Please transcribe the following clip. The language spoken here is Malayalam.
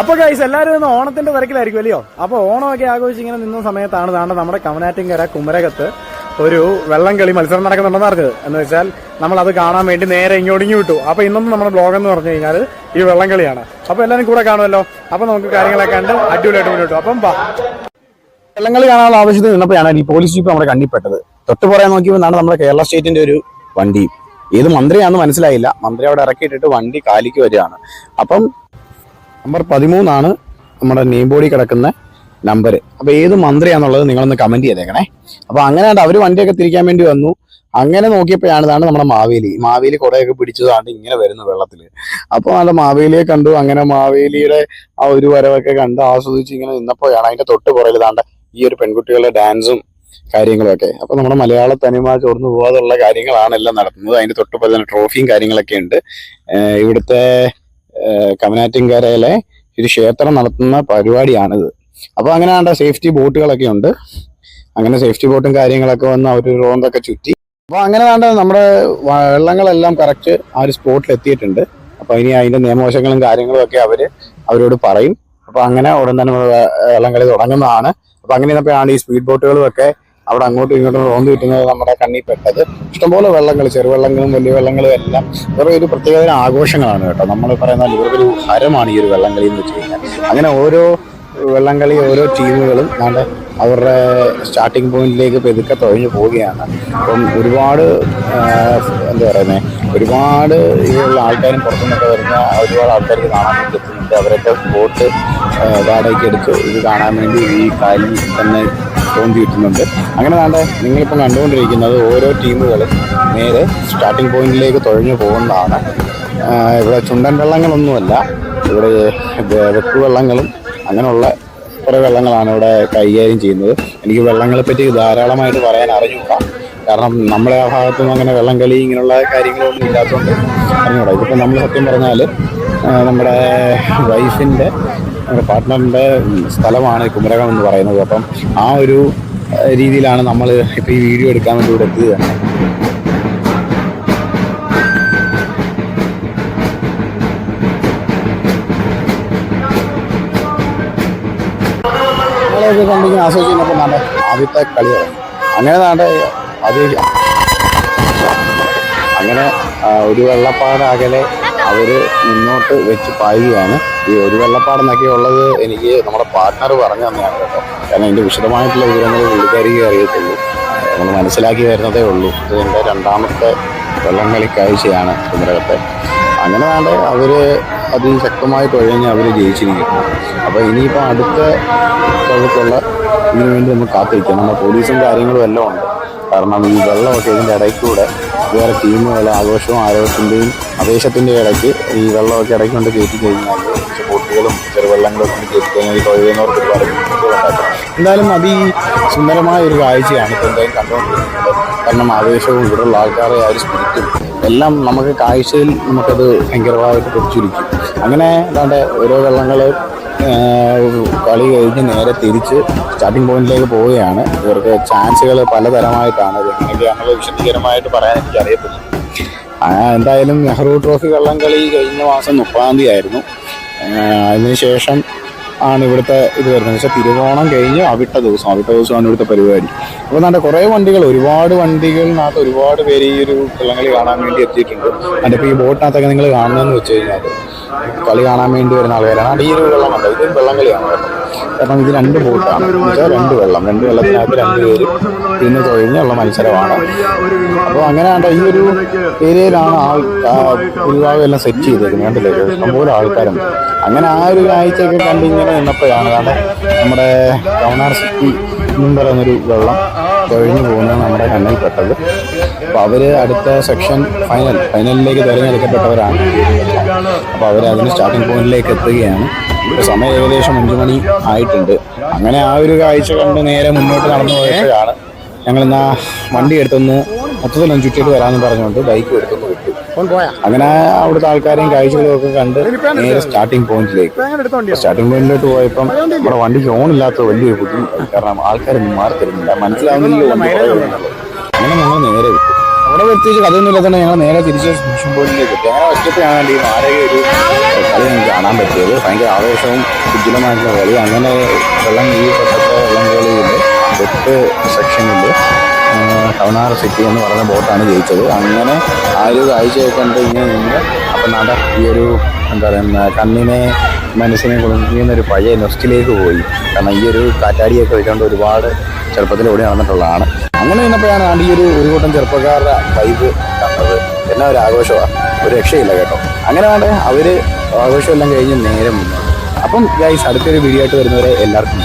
അപ്പൊ ഗൈസ് എല്ലാവരും ഇന്ന് ഓണത്തിന്റെ തിരക്കിലായിരിക്കും അല്ലയോ? അപ്പൊ ഓണമൊക്കെ ആഘോഷിച്ച് ഇങ്ങനെ നിന്ന സമയത്താണ് താണ്ട നമ്മുടെ കമനാറ്റിൻകര കുമരകത്ത് ഒരു വെള്ളം കളി മത്സരം നടക്കുന്നുണ്ടെന്ന് അറിഞ്ഞത്. എന്ന് വെച്ചാൽ നമ്മൾ അത് കാണാൻ വേണ്ടി നേരെ ഇങ്ങോട്ടിങ്ങി വിട്ടു. അപ്പൊ ഇന്നൊന്നും നമ്മുടെ ബ്ലോഗ് എന്ന് പറഞ്ഞു കഴിഞ്ഞാൽ ഈ വെള്ളം കളിയാണ്. അപ്പൊ എല്ലാവരും കൂടെ കാണുമല്ലോ? അപ്പൊ നമുക്ക് കാര്യങ്ങളെ കണ്ട് അടിപൊളിയായിട്ട് മുന്നോട്ട് അപ്പം വാ. വെള്ളങ്ങൾ കാണാനുള്ള ആവശ്യത്തിൽ നിന്നപ്പോഴാണ് ഈ പോലീസ് ജീപ്പ് നമ്മുടെ കണ്ണിപ്പെട്ടത്. തൊട്ട് പറയാൻ നോക്കിയപ്പോൾ നമ്മുടെ കേരള സ്റ്റേറ്റിന്റെ ഒരു വണ്ടി. ഏത് മന്ത്രിയാണെന്ന് മനസ്സിലായില്ല. മന്ത്രി അവിടെ ഇറക്കിയിട്ടിട്ട് വണ്ടി കാലിക്ക് വരികയാണ്. അപ്പം നമ്പർ പതിമൂന്നാണ് നമ്മുടെ നെയിം ബോഡി കിടക്കുന്ന നമ്പർ. അപ്പൊ ഏത് മന്ത്രിയാണെന്നുള്ളത് നിങ്ങളൊന്ന് കമന്റ് ചെയ്തേക്കണേ. അപ്പോൾ അങ്ങനെ അവർ വണ്ടിയൊക്കെ തിരിക്കാൻ വേണ്ടി വന്നു. അങ്ങനെ നോക്കിയപ്പോഴാണ് ഇതാണ് നമ്മുടെ മാവേലി. മാവേലി കുടയൊക്കെ പിടിച്ചതാണ് ഇങ്ങനെ വരുന്നു വെള്ളത്തിൽ അപ്പോൾ നല്ല മാവേലിയെ കണ്ടു. അങ്ങനെ മാവേലിയുടെ ആ ഒരു വരവൊക്കെ കണ്ട് ആസ്വദിച്ച് ഇങ്ങനെ നിന്നപ്പോഴാണ് അതിന്റെ തൊട്ട് പുറകിൽ താണ്ട ഈ ഒരു പെൺകുട്ടികളുടെ ഡാൻസും കാര്യങ്ങളൊക്കെ. അപ്പൊ നമ്മുടെ മലയാള തനിമ ചോർന്നു പോകാതുള്ള കാര്യങ്ങളാണ് എല്ലാം നടത്തുന്നത്. അതിന്റെ തൊട്ട് തന്നെ ട്രോഫിയും കാര്യങ്ങളൊക്കെ ഉണ്ട്. ഇവിടുത്തെ കമനാറ്റിൻകരയിലെ ഒരു ക്ഷേത്രം നടത്തുന്ന പരിപാടിയാണിത്. അപ്പൊ അങ്ങനെ സേഫ്റ്റി ബോട്ടുകളൊക്കെ ഉണ്ട്. അങ്ങനെ സേഫ്റ്റി ബോട്ടും കാര്യങ്ങളൊക്കെ വന്ന് അവർ റോന്തൊക്കെ ചുറ്റി. അപ്പോൾ അങ്ങനെ വേണ്ട നമ്മുടെ വെള്ളങ്ങളെല്ലാം കറക്റ്റ് ആ ഒരു സ്പോട്ടിൽ എത്തിയിട്ടുണ്ട്. അപ്പോൾ ഇനി അതിന്റെ നിയമവശങ്ങളും കാര്യങ്ങളും ഒക്കെ അവർ അവരോട് പറയും. അപ്പോൾ അങ്ങനെ ഉടൻ തന്നെ വെള്ളം കളി തുടങ്ങുന്നതാണ്. അപ്പൊ അങ്ങനെ ഈ സ്പീഡ് ബോട്ടുകളും ഒക്കെ അവിടെ അങ്ങോട്ടും ഇങ്ങോട്ടും റോന്ത് കിട്ടുന്നത് നമ്മുടെ കണ്ണിൽ പെട്ടത്. ഇഷ്ടംപോലെ വെള്ളങ്ങൾ ചെറുവെള്ളങ്ങളും വലിയ വെള്ളങ്ങളും എല്ലാം വേറെ ഒരു പ്രത്യേകതരം ആഘോഷങ്ങളാണ് കേട്ടോ. നമ്മൾ പറയുന്ന ഇവർക്കൊരു ഹരമാണ് ഈ ഒരു വള്ളംകളി എന്ന് വെച്ച് കഴിഞ്ഞാൽ. അങ്ങനെ ഓരോ വെള്ളംകളി ഓരോ ടീമുകളും നാണ്ട് അവരുടെ സ്റ്റാർട്ടിംഗ് പോയിന്റിലേക്ക് പെതുക്കെ തുഴഞ്ഞു പോവുകയാണ്. അപ്പം ഒരുപാട് എന്താ പറയുന്നത് ഒരുപാട് ഇതിലുള്ള ആൾക്കാരും പുറത്തുനിന്നൊക്കെ വരുന്ന ഒരുപാട് ആൾക്കാർക്ക് കാണാൻ വേണ്ടി എത്തുന്നുണ്ട്. അവരൊക്കെ ബോട്ട് വാടകയ്ക്ക് എടുത്ത് ഇത് കാണാൻ വേണ്ടി ഈ കാലിൽ തന്നെ തോന്നി കിട്ടുന്നുണ്ട് അങ്ങനെ താണ്ടെ നിങ്ങളിപ്പം കണ്ടുകൊണ്ടിരിക്കുന്നത് ഓരോ ടീമുകളും നേരെ സ്റ്റാർട്ടിംഗ് പോയിന്റിലേക്ക് തുഴഞ്ഞു പോകുന്നതാണ്. ഇവിടെ ചുണ്ടൻ വെള്ളങ്ങളൊന്നുമല്ല ഇവിടെ വെ- വെള്ളങ്ങളും അങ്ങനെയുള്ള കുറേ വെള്ളങ്ങളാണ് ഇവിടെ കൈകാര്യം ചെയ്യുന്നത്. എനിക്ക് വെള്ളങ്ങളെപ്പറ്റി ധാരാളമായിട്ട് പറയാൻ അറിഞ്ഞൂടാ കാരണം നമ്മളെ ആ ഭാഗത്തുനിന്ന് അങ്ങനെ വെള്ളം കളി ഇങ്ങനെയുള്ള കാര്യങ്ങളൊന്നും ഇല്ലാത്തതുകൊണ്ട് അറിഞ്ഞൂടാ ഇതിപ്പോൾ നമ്മൾ സത്യം പറഞ്ഞാൽ നമ്മുടെ വൈഫിന്റെ നമ്മുടെ പാർട്ട്ണറിന്റെ സ്ഥലമാണ് കുമരകം എന്ന് പറയുന്നത്. അപ്പം ആ ഒരു രീതിയിലാണ് നമ്മൾ ഇപ്പോൾ ഈ വീഡിയോ എടുക്കാൻ വേണ്ടി ഇവിടെ എത്തിയത്. തന്നെ കണ്ടിങ്ങനെ ആദ്യത്തെ കളി അങ്ങനെ നാടെ അങ്ങനെ ഒരു വെള്ളപ്പാട് അകലെ അവർ മുന്നോട്ട് വെച്ച് പായുകയാണ്. ഈ ഒരു വെള്ളപ്പാടെന്നൊക്കെ ഉള്ളത് എനിക്ക് നമ്മുടെ പാർട്ട്ണർ പറഞ്ഞു തന്നെയാണ് കേട്ടോ. കാരണം അതിന്റെ വിശദമായിട്ടുള്ള വിവരങ്ങൾ പുള്ളിക്കാരിക്ക് അറിയത്തുള്ളൂ. നമ്മൾ മനസ്സിലാക്കി വരുന്നതേ ഉള്ളൂ. ഇത് എന്റെ രണ്ടാമത്തെ വെള്ളംകളി കാഴ്ചയാണ് കുമരകത്തെ. അങ്ങനെ വേണ്ട അവർ അതിശക്തമായിട്ട് ഒഴിഞ്ഞ് അവർ ജയിച്ചിരിക്കുന്നു. അപ്പോൾ ഇനിയിപ്പോൾ അടുത്ത കൊല്ലത്തുള്ള ഇതിനു വേണ്ടി നമ്മൾ കാത്തിരിക്കാം. നമ്മുടെ പോലീസും കാര്യങ്ങളും എല്ലാം ഉണ്ട്. കാരണം ഈ വെള്ളമൊക്കെ ഇതിന്റെ ഇടയ്ക്കൂടെ വേറെ ടീമുകൾ ആഘോഷവും ആരോഗ്യത്തിന്റെയും ആവേശത്തിന്റെ ഇടയ്ക്ക് ഈ വെള്ളമൊക്കെ ഇടയ്ക്ക് കൊണ്ട് കയറ്റി കഴിഞ്ഞാൽ ബോട്ടുകളും ചെറുവെള്ളങ്ങളും കൊണ്ട് കയറ്റി കഴിഞ്ഞാൽ ഈ തൊഴിലുന്നവർക്ക് ഒരുപാട് ബുദ്ധിമുട്ടുകളുണ്ടാക്കും എന്തായാലും അതി സുന്ദരമായ ഒരു കാഴ്ചയാണ് ഇപ്പോൾ എന്തായാലും കണ്ടുകൊണ്ടിരിക്കുന്നത്. കാരണം ആവേശവും ഇവിടെയുള്ള ആൾക്കാരെ ആ ഒരു സ്പിരിറ്റും എല്ലാം നമുക്ക് കാഴ്ചയിൽ നമുക്കത് ഭയങ്കരമായിട്ട് പിടിച്ചിരിക്കും അങ്ങനെ അതാണ്ട് ഓരോ വെള്ളങ്ങൾ കളി കഴിഞ്ഞ് നേരെ തിരിച്ച് സ്റ്റാർട്ടിംഗ് പോയിന്റിലേക്ക് പോവുകയാണ്. ഇവർക്ക് ചാൻസുകൾ പലതരമായിട്ടാണ്. ഞങ്ങൾ വിശദീകരമായിട്ട് പറയാൻ എനിക്ക് അറിയത്തില്ല എന്തായാലും നെഹ്റു ട്രോഫി വള്ളംകളി കഴിഞ്ഞ മാസം മുപ്പതാം തീയതി ആയിരുന്നു. അതിനുശേഷം ആണ് ഇവിടുത്തെ ഇത് വരുന്നത്. പക്ഷേ തിരുവോണം കഴിഞ്ഞ് അവിട്ട ദിവസം അവിട്ട ദിവസമാണ് ഇവിടുത്തെ പരിപാടി. അപ്പോൾ നല്ല കുറേ വണ്ടികൾ ഒരുപാട് വണ്ടികളിനകത്ത് ഒരുപാട് പേര് ഈ ഒരു വള്ളംകളി കാണാൻ വേണ്ടി എത്തിയിട്ടുണ്ട്. അതിന്റെ ഇപ്പോൾ ഈ ബോട്ടിനകത്തൊക്കെ നിങ്ങൾ കാണുന്നതെന്ന് വെച്ച് കഴിഞ്ഞാൽ കളി കാണാൻ വേണ്ടി വരുന്ന ആൾക്കാരാണ് ഒരു വെള്ളം ഉണ്ട്. ഇതും വെള്ളം കളിയാണ് കാരണം ഇത് രണ്ട് ബോട്ടാണ് രണ്ട് വെള്ളം. രണ്ട് വെള്ളത്തിനകത്ത് രണ്ട് പേര് പിന്നെ തൊഴിഞ്ഞുള്ള മത്സരമാണ്. അപ്പോൾ അങ്ങനെ ഈ ഒരു ഏരിയയിലാണ് ആൾ ഭൂരിഭാഗം എല്ലാം സെറ്റ് ചെയ്തേക്കുന്നത്. കണ്ടില്ലേ? ഇഷ്ടംപോലെ ആൾക്കാരുണ്ട്. അങ്ങനെ ആ ഒരു കാഴ്ചയൊക്കെ കണ്ട് ഇങ്ങനെ നിന്നപ്പോഴാണ് കാരണം നമ്മുടെ കവണാർ സിറ്റി എന്നും പറയുന്നൊരു വെള്ളം തൊഴിഞ്ഞു പോകുന്നത് നമ്മുടെ കണ്ണിൽ പെട്ടത്. അപ്പോൾ അവർ അടുത്ത സെക്ഷൻ ഫൈനൽ ഫൈനലിലേക്ക് തിരഞ്ഞെടുക്കപ്പെട്ടവരാണ്. അപ്പോൾ അവർ അതിന് സ്റ്റാർട്ടിംഗ് പോയിന്റിലേക്ക് എത്തുകയാണ്. സമയം ഏകദേശം അഞ്ചു മണി ആയിട്ടുണ്ട്. അങ്ങനെ ആ ഒരു കാഴ്ച കണ്ട് നേരെ മുന്നോട്ട് നടന്നു പോയപ്പോഴാണ് ഞങ്ങൾ എന്നാ വണ്ടി എടുത്തൊന്ന് മൊത്തത്തിലൊന്ന് ചുറ്റിയിട്ട് വരാമെന്ന് പറഞ്ഞുകൊണ്ട് ബൈക്ക് എടുത്തൊന്ന് വിട്ടു. അങ്ങനെ അവിടുത്തെ ആൾക്കാരെയും കാഴ്ചകളും ഒക്കെ കണ്ട് നേരെ സ്റ്റാർട്ടിംഗ് പോയിന്റിലേക്ക് സ്റ്റാർട്ടിംഗ് പോയിന്റിലോട്ട് പോയപ്പം നമ്മുടെ വണ്ടിക്ക് ഓൺ ഇല്ലാത്ത വലിയൊരു ബുദ്ധിമുട്ടാണ് കാരണം ആൾക്കാരൊന്നും മാറി തരുന്നില്ല. മനസ്സിലാവുന്നില്ല. അങ്ങനെ ഞങ്ങൾ നേരെ വിട്ടു. അവിടെ പ്രത്യേകിച്ച് കഥയൊന്നും തന്നെ ഞങ്ങൾ നേരെ തിരിച്ച് മിഷൻ പോയിന്റിലേക്ക് എത്തി. അങ്ങനെ ഒറ്റപ്പോഴാണ് ഈ നാരക ഒരു കളി എനിക്ക് കാണാൻ പറ്റിയത്. ഭയങ്കര ആവേശവും ഉജ്ജ്വലമായിട്ടുള്ള കളി. അങ്ങനെ വെള്ളം ഈ പട്ടത്തെ വെള്ളം കളിയിൽ എട്ട് സെക്ഷനിൽ ടൗണാർ സിറ്റി എന്ന് പറയുന്ന ബോട്ടാണ് ജയിച്ചത്. അങ്ങനെ ആ ഒരു കാഴ്ചയൊക്കെ ഉണ്ട് ഇങ്ങനെ നിന്ന് അപ്പം നട ഈ ഒരു എന്താ പറയുക കണ്ണിനെ മനസ്സിനെ കുളിക്കുന്ന ഒരു പഴയ നെസ്റ്റിലേക്ക് പോയി. കാരണം ഈ ഒരു കാറ്റാടിയൊക്കെ വെച്ചുകൊണ്ട് ഒരുപാട് ചെറുപ്പത്തിലൂടെ നടന്നിട്ടുള്ളതാണ്. അങ്ങനെ നിന്നപ്പോഴാണ് ആണ്ട് ഈ ഒരു ഒരു കൂട്ടം ചെറുപ്പക്കാരുടെ വൈബ് കണ്ടത്. എന്നാ ഒരു ആഘോഷമാണ് ഒരു രക്ഷയില്ല കേട്ടോ. അങ്ങനെ വേണ്ട അവർ ആഘോഷമെല്ലാം കഴിഞ്ഞ് നേരെ മുന്നോട്ട് അപ്പം ഗൈസ് അടുത്തൊരു വീഡിയോ ആയിട്ട് വരുന്നവരെ എല്ലാവർക്കും